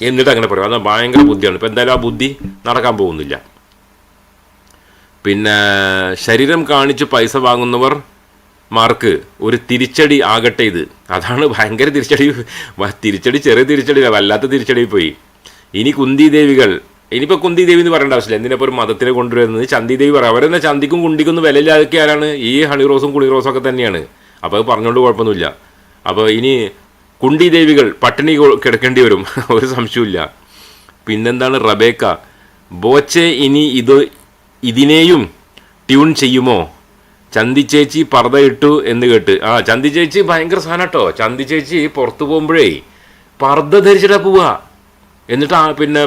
എന്നിട്ട് അങ്ങനെ പറയും. അത് ഭയങ്കര ബുദ്ധിയാണ്. ഇപ്പം എന്തായാലും ആ ബുദ്ധി നടക്കാൻ പോകുന്നില്ല. പിന്നെ ശരീരം കാണിച്ച് പൈസ വാങ്ങുന്നവർ മാർക്ക് ഒരു തിരിച്ചടി ആകട്ടെ ഇത്. അതാണ് ഭയങ്കര തിരിച്ചടി. തിരിച്ചടി ചെറിയ തിരിച്ചടി വല്ലാത്ത തിരിച്ചടി പോയി. ഇനി കുന്തി ദേവികൾ ഇനിയിപ്പോൾ കുന്തി ദേവി എന്ന് പറയേണ്ട ആവശ്യമില്ല. എന്തിനാ ഒരു മതത്തിനെ കൊണ്ടുവരുന്നത്? ചന്തി ദേവി പറയാം അവരെന്താ ചന്തിക്കും കുണ്ടിക്കും കുണ്ടിക്കൊന്നും വിലയില്ലാതൊക്കെ ആരാണ്? ഈ ഹണി റോസും കുളി റോസും ഒക്കെ തന്നെയാണ്. അപ്പോൾ അത് പറഞ്ഞുകൊണ്ട് കുഴപ്പമൊന്നുമില്ല. അപ്പോൾ ഇനി കുണ്ടി ദേവികൾ പട്ടിണി കിടക്കേണ്ടി വരും. ഒരു സംശയമില്ല പിന്നെന്താണ് റബേക്ക? ബോച്ചെ ഇനി ഇത് ഇതിനെയും ട്യൂൺ ചെയ്യുമോ? ചന്തി ചേച്ചി പർദ്ദ ഇട്ടു എന്ന് കേട്ട്. ആ ചന്തി ചേച്ചി ഭയങ്കര സാധനം കേട്ടോ ചന്തി ചേച്ചി പുറത്തു പോകുമ്പോഴേ പർദ്ദ ധരിച്ചിട്ടാ പോവുക എന്നിട്ട് ആ പിന്നെ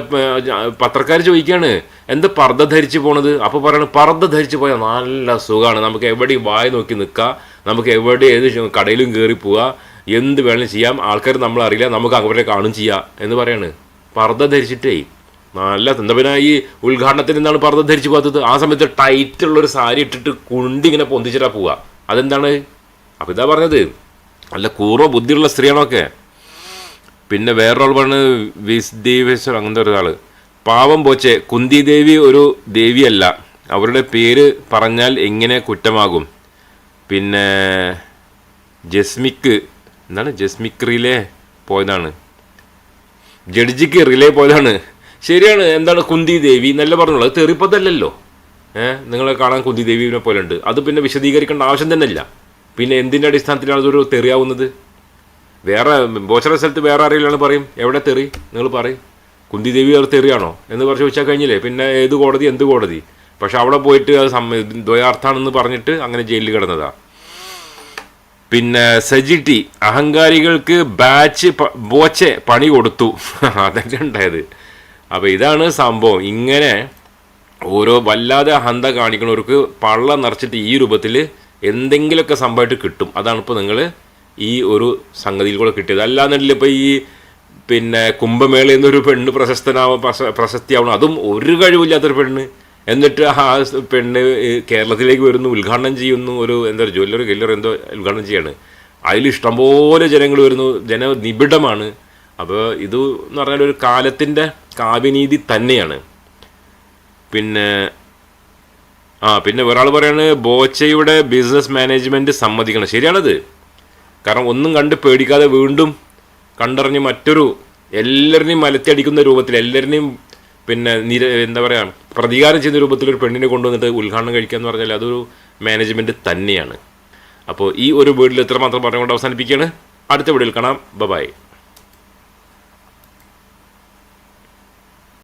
പത്രക്കാർ ചോദിക്കുകയാണ് എന്ത് പർദ്ദ ധരിച്ച് പോണത്? അപ്പോൾ പറയണ പർദ്ദ ധരിച്ച് പോയാൽ നല്ല സുഖമാണ് നമുക്ക് എവിടെയും വായ നോക്കി നിൽക്കാം നമുക്ക് എവിടെ ഏത് കടയിലും കയറി പോവുക എന്ത് വേണമെങ്കിലും ചെയ്യാം. ആൾക്കാർ നമ്മളറിയില്ല നമുക്ക് അവരെ കാണും ചെയ്യാം. എന്ന് പറയാണ്. പർദ്ദ ധരിച്ചിട്ടേ നല്ല എന്താ പിന്നെ ഈ ഉദ്ഘാടനത്തിന് എന്താണ് പറഞ്ഞത് ധരിച്ചു പോകാത്തത്. ആ സമയത്ത് ടൈറ്റ് ഒരു സാരി ഇട്ടിട്ട് കുണ്ടി ഇങ്ങനെ പൊന്തിച്ചിട്ടാ പോവുക. അതെന്താണ്? അപ്പം ഇതാ പറഞ്ഞത്. നല്ല കൂറോ ബുദ്ധിയുള്ള സ്ത്രീയാണൊക്കെ. പിന്നെ വേറൊരാൾ പറഞ്ഞ് വിസ്ദേവേശ്വർ അങ്ങനത്തെ ഒരാൾ. പാവം പോച്ചെ കുന്തി ദേവി ഒരു ദേവിയല്ല. അവരുടെ പേര് പറഞ്ഞാൽ എങ്ങനെ കുറ്റമാകും? പിന്നെ ജസ്മിക്ക് എന്താണ് ജസ്മിക്ക് റിലേ പോയതാണ്. ജഡ്ജിക്ക് റിലേ പോയതാണ്. ശരിയാണ് എന്താണ് കുന്തി ദേവി എന്നല്ല പറഞ്ഞോളൂ അത് തെറിപ്പതല്ലല്ലോ. ഏഹ് നിങ്ങളെ കാണാൻ കുന്തി ദേവിനെ പോലെ ഉണ്ട് അത് പിന്നെ വിശദീകരിക്കേണ്ട ആവശ്യം തന്നെ ഇല്ല പിന്നെ എന്തിന്റെ അടിസ്ഥാനത്തിലാണ് അതൊരു തെറിയാവുന്നത്? വേറെ ബോച്ചറ സ്ഥലത്ത് വേറെ ആരെങ്കിലും പറയും? എവിടെ തെറി? നിങ്ങൾ പറയും. കുന്തി ദേവി അത് തെറിയാണോ? എന്ന് പറഞ്ഞു ചോദിച്ചാൽ കഴിഞ്ഞില്ലേ? പിന്നെ ഏത് കോടതി എന്ത് കോടതി? പക്ഷെ അവിടെ പോയിട്ട് അത് സമ്മ ദ്വയാർത്ഥാണെന്ന് പറഞ്ഞിട്ട് അങ്ങനെ ജയിലിൽ കിടന്നതാ. പിന്നെ സജിറ്റി അഹങ്കാരികൾക്ക് ബാച്ച് ബോച്ചെ പണി കൊടുത്തു. അതൊക്കെ ഉണ്ടായത്. അപ്പോൾ ഇതാണ് സംഭവം. ഇങ്ങനെ ഓരോ വല്ലാതെ ഹന്ത കാണിക്കുന്നവർക്ക് പള്ള നിറച്ചിട്ട് ഈ രൂപത്തിൽ എന്തെങ്കിലുമൊക്കെ സംഭവമായിട്ട് കിട്ടും. അതാണ് ഇപ്പോൾ നിങ്ങൾ ഈ ഒരു സംഗതിയിൽ കൂടെ കിട്ടിയത്. അല്ലാന്നുണ്ടെങ്കിൽ ഇപ്പോൾ ഈ പിന്നെ കുംഭമേളയിൽ നിന്നൊരു പെണ്ണ് പ്രശസ്തനാവ പ്രശ- പ്രശസ്തിയാവണം. അതും ഒരു കഴിവില്ലാത്തൊരു പെണ്ണ്. എന്നിട്ട് ആ പെണ്ണ് കേരളത്തിലേക്ക് വരുന്നു ഉദ്ഘാടനം ചെയ്യുന്നു. ഒരു എന്താ ജ്വല്ലറി ഗല്ലറി എന്തോ ഉദ്ഘാടനം ചെയ്യാണ്. അതിൽ ഇഷ്ടംപോലെ ജനങ്ങൾ വരുന്നു. ജനനിബിഡമാണ്. അപ്പോൾ ഇത് എന്ന് പറഞ്ഞാൽ ഒരു കാലത്തിന്റെ കാവ്യനീതി തന്നെയാണ്. പിന്നെ ആ പിന്നെ ഒരാൾ പറയാണ് ബോച്ചയുടെ ബിസിനസ് മാനേജ്മെന്റ് സമ്മതിക്കണം. ശരിയാണത്. കാരണം ഒന്നും കണ്ട് പേടിക്കാതെ വീണ്ടും കണ്ടറിഞ്ഞ് മറ്റൊരു മലത്തി മലത്തിയടിക്കുന്ന രൂപത്തിൽ എല്ലാവരിനെയും പിന്നെ നിര എന്താ പറയുക പ്രതികാരം ചെയ്യുന്ന രൂപത്തിൽ ഒരു പെണ്ണിനെ കൊണ്ടുവന്നിട്ട് ഉദ്ഘാടനം കഴിക്കുക എന്ന് പറഞ്ഞാൽ അതൊരു മാനേജ്മെന്റ് തന്നെയാണ്. അപ്പോൾ ഈ ഒരു വീട്ടിൽ ഇത്രമാത്രം പറഞ്ഞുകൊണ്ട് അവസാനിപ്പിക്കുകയാണ്. അടുത്ത വീഡിയോയിൽ കാണാം. ബബായ്